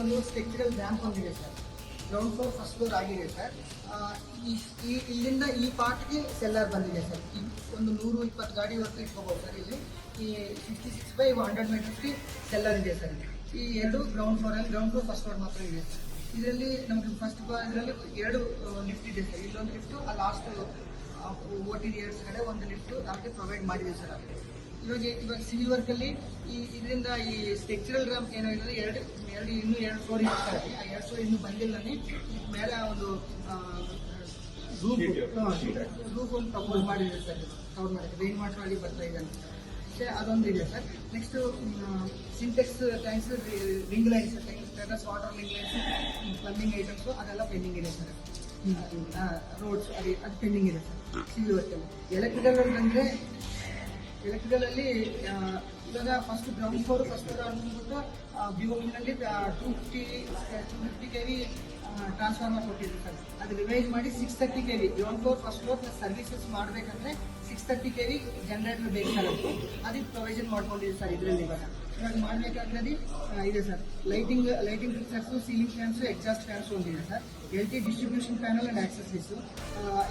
ಒಂದು structural damp ಹೊಂದಿದೆ sir. Ground floor first floor ಆಗಿದೆ ಸರ್. ಈ ಇಲ್ಲಿಂದ ಈ ಪಾರ್ಟ್ಗೆ ಸೆಲ್ಲರ್ ಬಂದಿದೆ ಸರ್. ಒಂದು ನೂರು ಇಪ್ಪತ್ತು ಹೊತ್ತು ಇಟ್ಕೋಬೋದು ಸರ್ ಇಲ್ಲಿ. ಈ ಫಿಫ್ಟಿ ಸಿಕ್ಸ್ ಬೈ ಹಂಡ್ರೆಡ್ ಮೀಟರ್ಸ್ಗೆ ಸೆಲ್ಲರ್ ಇದೆ ಸರ್. ಈ ಎರಡು ಗ್ರೌಂಡ್ ಫ್ಲೋರಲ್ಲಿ ಗ್ರೌಂಡ್ ಫ್ಲೋರ್ ಫಸ್ಟ್ ಫ್ಲೋರ್ ಮಾತ್ರ ಇದೆ. ಇದರಲ್ಲಿ ನಮಗೆ ಫಸ್ಟ್ ಇದರಲ್ಲಿ ಎರಡು ಲಿಫ್ಟ್ ಇದೆ ಸರ್. ಇಲ್ಲೊಂದು ಲಿಫ್ಟು ಆ ಲಾಸ್ಟ್ ಓ ಟಿ ಡಿ ಕಡೆ ಒಂದು ಲಿಫ್ಟು ನಮಗೆ ಪ್ರೊವೈಡ್ ಮಾಡಿದೆ ಸರ್. ಇವಾಗ ಇವಾಗ ಸಿವಿಲ್ ವರ್ಕ್ ಅಲ್ಲಿ ಈ ಇದರಿಂದ ಈ ಸ್ಟ್ರಕ್ಚರಲ್ ರ್ಯಾಂಪ್ ಏನಾಗಿದೆ ಎರಡು ಎರಡು ಇನ್ನೂ ಎರಡು ಫ್ಲೋರ್ ಇದೆ ಸರ್. ಆ ಎರಡು ಫ್ಲೋರ್ ಇನ್ನೂ ಬಂದಿಲ್ಲನೇ ಮೇಲೆ ಒಂದು ರೂಪ್ ರೂಪ್ ಒಂದು ಪ್ರಪೋಸ್ ಮಾಡಿದೆ ಸರ್. ಕವರ್ ಮಾಡಿದೆ ರೈನ್ ವಾಟರ್ ಅಲ್ಲಿ ಬರ್ತಾ ಇದೆ ಅದೊಂದು ಇದೆ sir. Next Sintex tanks ring lines tanks water ring lines plumbing items ಅದೆಲ್ಲ ಪೆಂಡಿಂಗ್ ಇದೆ ಸರ್. ರೋಡ್ಸ್ ಅದೇ, ಅದು ಪೆಂಡಿಂಗ್ ಇದೆ ಸರ್. ಸಿವಿಲ್ ವರ್ಕಲ್ಲಿ ಎಲೆಕ್ಟ್ರಿಕಲ್ ಬಂದರೆ ಎಲೆಕ್ಟ್ರಿಕಲ್ ಅಲ್ಲಿ ಇವಾಗ first ground floor first floor ಅಂದ್ಬಿಟ್ಟು ಬಿಒನಲ್ಲಿ two fifty two fifty K V transformer ಕೊಟ್ಟಿದ್ದೀವಿ ಸರ್. ಅದು ರಿವೈಸ್ ಮಾಡಿ six thirty K V ground floor first floor services ಮಾಡಬೇಕಂದ್ರೆ six thirty K V generator ಬೇಕಾಗುತ್ತೆ ಅದಕ್ಕೆ ಪ್ರೊವಿಷನ್ ಮಾಡ್ಕೊಂಡಿದ್ದೀವಿ ಸರ್ ಇದರಲ್ಲಿ ಇವಾಗ. ಇವಾಗ ಮಾಡಬೇಕಾದ್ರೆ ಇದೆ sir. Lighting lighting fixtures ceiling fans exhaust fans ಒಂದಿದೆ sir. L T distribution panel and accessories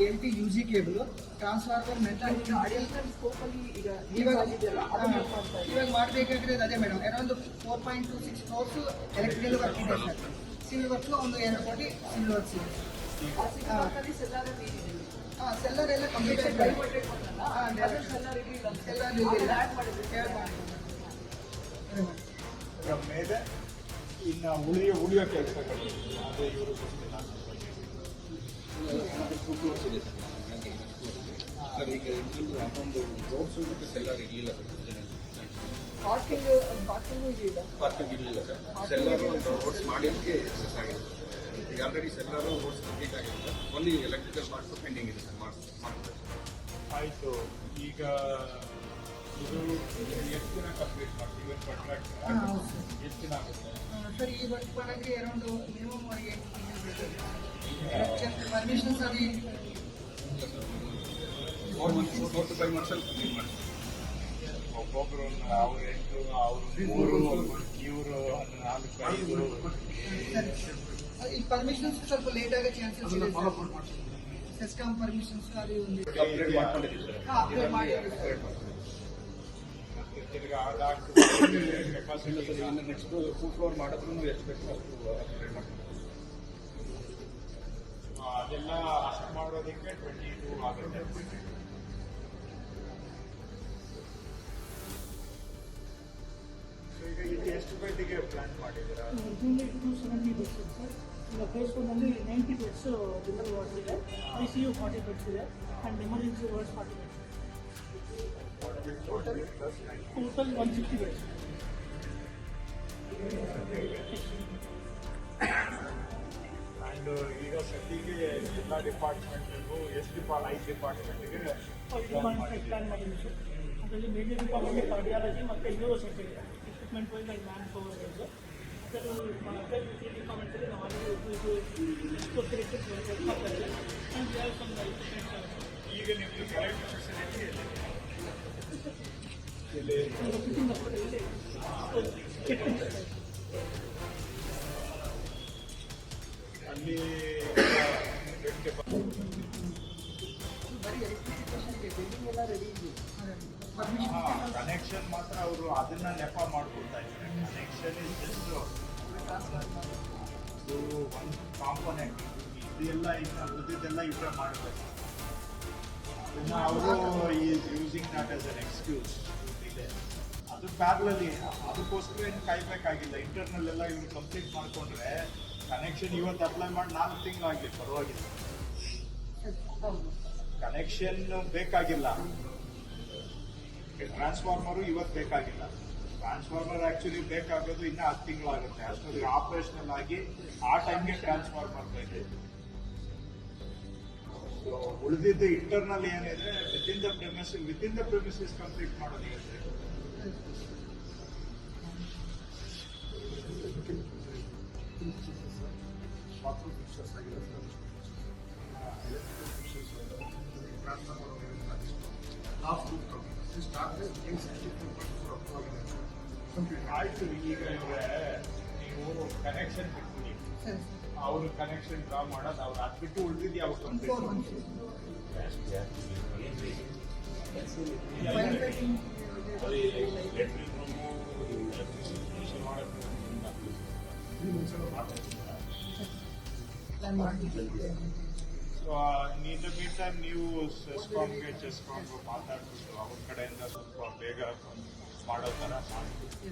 L T U G cable transformer metal ಇವಾಗ ಈಗ ಇವಾಗ ಮಾಡಬೇಕಾಗಿರೋದು ಅದೇ madam. Around four point two six crores electrical work ಇದೆ sir. Civil work ಒಂದು ಎರಡು ಕೋಟಿ ಸಿವಿಲ್ ವರ್ಕ್ಸ್ ಇದೆ ಸೆಲ್ಲರ್ ಎಲ್ಲ ಕಂಪ್ಲೀಟ್ ಮೇಲೆ ಇನ್ನು ಉಳಿಯ ಉಳಿಯೋ ಕೆಲಸಗಳು ಅದು ಇವರು ಗೊತ್ತಿಲ್ಲ ಈಗ ಅಮೌಂಟ್ ರೋಡ್ಸ್ ಮತ್ತೆ ಸೆಲ್ಲರ್ ಇರಲಿಲ್ಲ ಪಾರ್ಕಿಂಗ್ ಪಾರ್ಕಿಂಗು ಇರಲಿಲ್ಲ ಸರ್. ಸೆಲ್ಲರ್ ಒಂದು ರೋಡ್ಸ್ ಮಾಡಿದ್ದಕ್ಕೆ ಸಕ್ಸಸ್ ಆಗಿದೆ. ಈಗ ಆಲ್ರೆಡಿ ಎಲ್ಲರೂ ರೋಡ್ಸ್ ಕಂಪ್ಲೀಟ್ ಆಗಿದೆ ಓನ್ಲಿ ಎಲೆಕ್ಟ್ರಿಕಲ್ ಪಾರ್ಟ್ಸ್ ಪೆಂಡಿಂಗ್ ಇದೆ ಸರ್ ಮಾಡ್ತಾರೆ ಆಯಿತು. ಈಗ ಇದು ಎಷ್ಟು ದಿನ ಕಂಪ್ಲೀಟ್ ಮಾಡ್ತೀವಿ ಇವತ್ತು ಕಾಂಟ್ರಾಕ್ಟ್ ಎಷ್ಟು ದಿನ ಆಗುತ್ತೆ? ಸರ್ ಈ ವರ್ಕ್ ಮಾಡೋಕ್ಕೆ ಅರೌಂಡ್ ಮಿನಿಮಮ್ ಅವ್ರಿಗೆ permission sir four months four to five ಮಂತ್ಸಲ್ಲಿ complete ಮಾಡ್ತೀವಿ. ಒಬ್ಬೊಬ್ರು ಅವ್ರು ಎಂಟು ಅವ್ರು ಮೂರು ಇವರು ನಾಲ್ಕು ಐದು. ಸರ್. ಈ ಪರ್ಮಿಷನ್ಸ್ ಸ್ವಲ್ಪ ಲೇಟ್ ಆಗೋ ಚಾನ್ಸಸ್ ಇದೆ ಸೆಸ್ಕಾಮ್ ಪರ್ಮಿಷನ್ಸ್ ಒಂದು ಮಾಡ್ಕೊಂಡಿದ್ದೀವಿ ಹಾಂ ಮಾಡಿ ತಿರ್ಗಾ ಕೆಪಾಸಿಟಿ ನೆಕ್ಸ್ಟ್ ಫ್ಲೋರ್ ಮಾಡಿದ್ರು ಎಷ್ಟು ಬೇಕು ಅಷ್ಟು ಮಾಡ್ತೀವಿ ಅದೆಲ್ಲ ಅಷ್ಟು ಮಾಡೋದಕ್ಕೆ ಟ್ವೆಂಟಿ ಟೂ ಆಗುತ್ತೆ. So ಈಗ ಇಲ್ಲಿ ಎಷ್ಟು ಗಂಟೆಗೆ ಪ್ಲಾನ್ ಮಾಡಿದ್ದೀರಾ? Two seventy sir. ಈಗ ಫೇಸ್ ಒನ್ನಲ್ಲಿ ನೈಂಟಿ ಬೆಡ್ಸ್ ಜನರಲ್ ವಾರ್ಡ್ಸ್ ಇದೆ I C U forty beds ಇದೆ and emergency wards forty beds total one sixty beds and ಈಗ ಸದ್ಯಕ್ಕೆ ಎಲ್ಲ ಡಿಪಾರ್ಟ್ಮೆಂಟ್ಗೂ ಎಷ್ಟು ಡಿಪಾರ್ಟ್ ಐದು ಡಿಪಾರ್ಟ್ಮೆಂಟ್ಗೆ ಡಿಪಾರ್ಟ್ಮೆಂಟ್ ಪ್ಲಾನ್ ಮಾಡಿದ್ದೀವಿ ಸರ್ ಅದರಲ್ಲಿ ಮೇಜರ್ ಡಿಪಾರ್ಟ್ಮೆಂಟ್ ಕಾರ್ಡಿಯಾಲಜಿ ಮತ್ತು neurosurgery equipment wise and manpower wise ಅದರ ಡಿಪಾರ್ಟ್ಮೆಂಟಲ್ಲಿ ನಾವು ಆಲ್ರೆಡಿ ಇದು ಎಕ್ಸ್ಪೋರ್ಟ್ ವರ್ಕ್ ಮಾಡ್ತಾ ಇದ್ದೀವಿ and we have some equipments ಈಗ ನಿಮ್ಮದು ಕರೆಕ್ಟ್ ಫೆಸಿಲಿಟಿ ಇಲ್ಲಿ ಅಲ್ಲಿ ಬರೀ ಎಲೆಕ್ಟ್ರಿಸಿಟೇಷನ್ ಇದೆ ಬಿಲ್ಡಿಂಗ್ ಎಲ್ಲ ರೆಡಿ ಇದೆ ಕನೆಕ್ಷನ್ ಮಾತ್ರ ಅವರು ಅದನ್ನ ನೆಪ ಮಾಡ್ಕೊಳ್ತಾ ಇದ್ದಾರೆ. ಕನೆಕ್ಷನ್ ಇಸ್ ಜಸ್ಟ್ ಒಂದು ಕಾಂಪೋನೆಂಟ್ ಇದೆಲ್ಲ ಇನ್ನು ಉಳಿದಿದ್ದೆಲ್ಲ ಇವರೇ ಮಾಡಬೇಕು. ಅದನ್ನ ಅವರು is using not as an excuse ಅದು ಪ್ಯಾರ್ಲಲ್ಲಿ ಅದಕ್ಕೋಸ್ಕರ ಏನು ಕಾಯ್ಬೇಕಾಗಿಲ್ಲ. ಇಂಟರ್ನಲ್ ಎಲ್ಲ ಇವ್ರು ಕಂಪ್ಲೀಟ್ ಮಾಡ್ಕೊಂಡ್ರೆ ಕನೆಕ್ಷನ್ ಇವತ್ತು ಅಪ್ಲೈ ಮಾಡಿ ನಾಲ್ಕು ತಿಂಗಳಾಗಲಿ ಪರವಾಗಿಲ್ಲ. ಕನೆಕ್ಷನ್ ಬೇಕಾಗಿಲ್ಲ. ಟ್ರಾನ್ಸ್ಫಾರ್ಮರು ಇವತ್ತು ಬೇಕಾಗಿಲ್ಲ. ಟ್ರಾನ್ಸ್ಫಾರ್ಮರ್ ಆಕ್ಚುಲಿ ಬೇಕಾಗೋದು ಇನ್ನೂ ಹತ್ತು ತಿಂಗಳಾಗುತ್ತೆ ಅಷ್ಟೊಂದು ಆಪರೇಷನಲ್ ಆಗಿ ಆ ಟೈಮ್ಗೆ ಟ್ರಾನ್ಸ್ಫಾರ್ಮರ್ ಬೇಕು. ಉಳಿದಿದ್ದ ಇಂಟರ್ನಲ್ ಏನಿದೆ within the premise within the premises complete ಮಾಡೋದಿರುತ್ತೆ off ಆಯಿತು ಈಗ ನೀವು ಕನೆಕ್ಷನ್ ಬಿಟ್ಬಿಡಿ ಅವ್ರ ಕನೆಕ್ಷನ್ ಡ್ರಾ ಮಾಡೋದು ಅವ್ರು ಹಾಕ್ಬಿಟ್ಟು ಉಳಿದಿದ್ದು ಯಾವ ಕಂಪ್ನಿ ಮಾಡಕ್ಕೆ so in the mean time ನೀವು ಸೆಸ್ಕಾಮ್ಗೆ ಚೆಸ್ಕಾಮ್ಗೆ ಮಾತಾಡ್ಬಿಟ್ಟು ಅವ್ರ ಕಡೆಯಿಂದ ಸ್ವಲ್ಪ ಬೇಗ ಮಾಡೋ ಥರ ಮಾಡಿ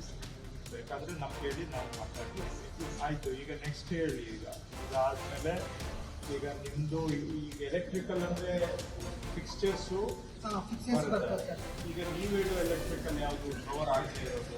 ಬೇಕಾದ್ರೆ ನಮ್ಗೆ ಹೇಳಿ ನಾವು ಮಾತಾಡ್ತೀವಿ ಆಯಿತು ಈಗ ನೆಕ್ಸ್ಟ್ ಹೇಳಿ ಈಗ. ಇದಾದ್ಮೇಲೆ ಈಗ ನಿಮ್ಮದು ಈಗ ಎಲೆಕ್ಟ್ರಿಕಲ್ ಅಂದರೆ ಫಿಕ್ಸ್ಚರ್ಸು ಈಗ ನೀವು ಹೇಳೋ ಎಲೆಕ್ಟ್ರಿಕಲ್ ಯಾವುದು ಕವರ್ ಆಗದೆ ಇರೋದು?